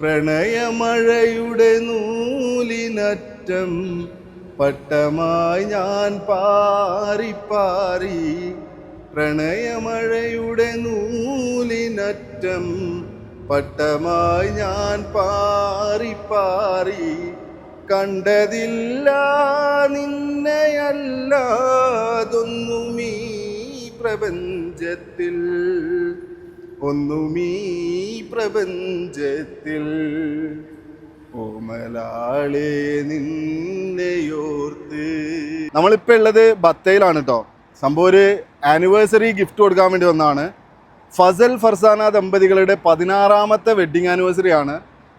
പ്രണയമഴയുടെ നൂലിനറ്റം പട്ടമായി ഞാൻ പാറിപ്പാറി. പാറി പ്രണയമഴയുടെ നൂലിനറ്റം പട്ടമായി ഞാൻ പാറിപ്പാറി. പാറി കണ്ടതില്ല നിന്നെയല്ലാതൊന്നുമീ പ്രപഞ്ചത്തിൽ. ഒന്നുമീ പ്രപഞ്ചത്തിൽ ഓമലാളെ നിന്നെയോർത്ത് നമ്മളിപ്പോൾ ഉള്ളത് ബത്തയിലാണ് കേട്ടോ സംഭവം ഒരു ആനിവേഴ്സറി ഗിഫ്റ്റ് കൊടുക്കാൻ വേണ്ടി വന്നതാണ്. ഫസൽ ഫർസാന ദമ്പതികളുടെ പതിനാറാമത്തെ വെഡിങ് ആനിവേഴ്സറി ആണ്.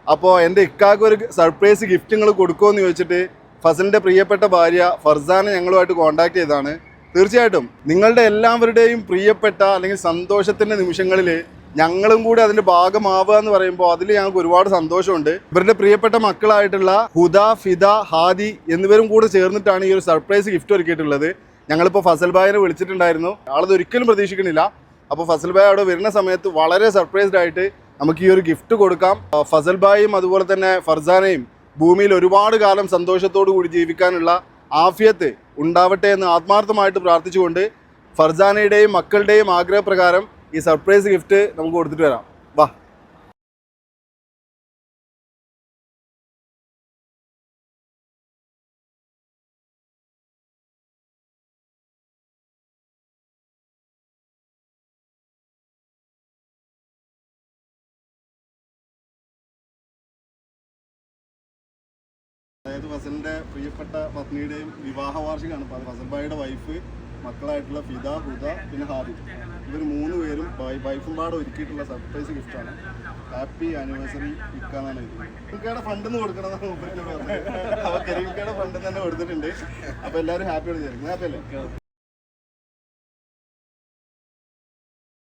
അപ്പോൾ എന്റെ ഇക്കാക്ക് ഒരു സർപ്രൈസ് ഗിഫ്റ്റ് നിങ്ങൾ കൊടുക്കുമെന്ന് ചോദിച്ചിട്ട് ഫസലിന്റെ പ്രിയപ്പെട്ട ഭാര്യ ഫർസാനെ ഞങ്ങളുമായിട്ട് കോൺടാക്ട് ചെയ്തതാണ്. തീർച്ചയായിട്ടും നിങ്ങളുടെ എല്ലാവരുടെയും പ്രിയപ്പെട്ട അല്ലെങ്കിൽ സന്തോഷത്തിന്റെ നിമിഷങ്ങളിൽ ഞങ്ങളും കൂടി അതിന്റെ ഭാഗമാവുക എന്ന് പറയുമ്പോൾ അതിൽ ഞങ്ങൾക്ക് ഒരുപാട് സന്തോഷമുണ്ട്. ഇവരുടെ പ്രിയപ്പെട്ട മക്കളായിട്ടുള്ള ഹുദ ഫിദ ഹാദി എന്നിവരും കൂടെ ചേർന്നിട്ടാണ് ഈ ഒരു സർപ്രൈസ് ഗിഫ്റ്റ് ഒരുക്കിയിട്ടുള്ളത്. ഞങ്ങളിപ്പോൾ ഫസൽ ഭായിനെ വിളിച്ചിട്ടുണ്ടായിരുന്നു. ആളത് ഒരിക്കലും പ്രതീക്ഷിക്കുന്നില്ല. അപ്പോൾ ഫസൽ ഭായ് അവിടെ വരുന്ന സമയത്ത് വളരെ സർപ്രൈസ്ഡ് ആയിട്ട് നമുക്ക് ഈ ഒരു ഗിഫ്റ്റ് കൊടുക്കാം. ഫസൽ ഭായും അതുപോലെ തന്നെ ഫർസാനയും ഭൂമിയിൽ ഒരുപാട് കാലം സന്തോഷത്തോടു കൂടി ജീവിക്കാനുള്ള ആഫിയത്ത് ഉണ്ടാവട്ടെ എന്ന് ആത്മാർത്ഥമായിട്ട് പ്രാർത്ഥിച്ചുകൊണ്ട് ഫർസാനയുടെയും മക്കളുടെയും ആഗ്രഹപ്രകാരം ഈ സർപ്രൈസ് ഗിഫ്റ്റ് നമുക്ക് കൊടുത്തിട്ട് വരാം. വാ. അതായത് ഫസലിന്റെ പ്രിയപ്പെട്ട പത്നിയുടെയും വിവാഹ വാർഷികമാണ് ഫസൽബായിയുടെ വൈഫ് മക്കളായിട്ടുള്ള ഫിദ ഹുദ പിന്നെ ഹാബി ഇവർ മൂന്ന് പേരും വൈഫും പാടെ ഒരുക്കിയിട്ടുള്ള സർപ്രൈസ് ഗിഫ്റ്റാണ്. ഹാപ്പി ആനിവേഴ്സറി ഇക്കാന്നാണ് കരീംക്കയുടെ ഫണ്ട് കൊടുക്കണമെന്നാണ് മൂപ്പര് പറഞ്ഞത്. അപ്പൊ കരീംക്കയുടെ ഫണ്ട് തന്നെ കൊടുത്തിട്ടുണ്ട്. അപ്പൊ എല്ലാവരും ഹാപ്പിയോട് ചേർക്കും ഹാപ്പി അല്ലേ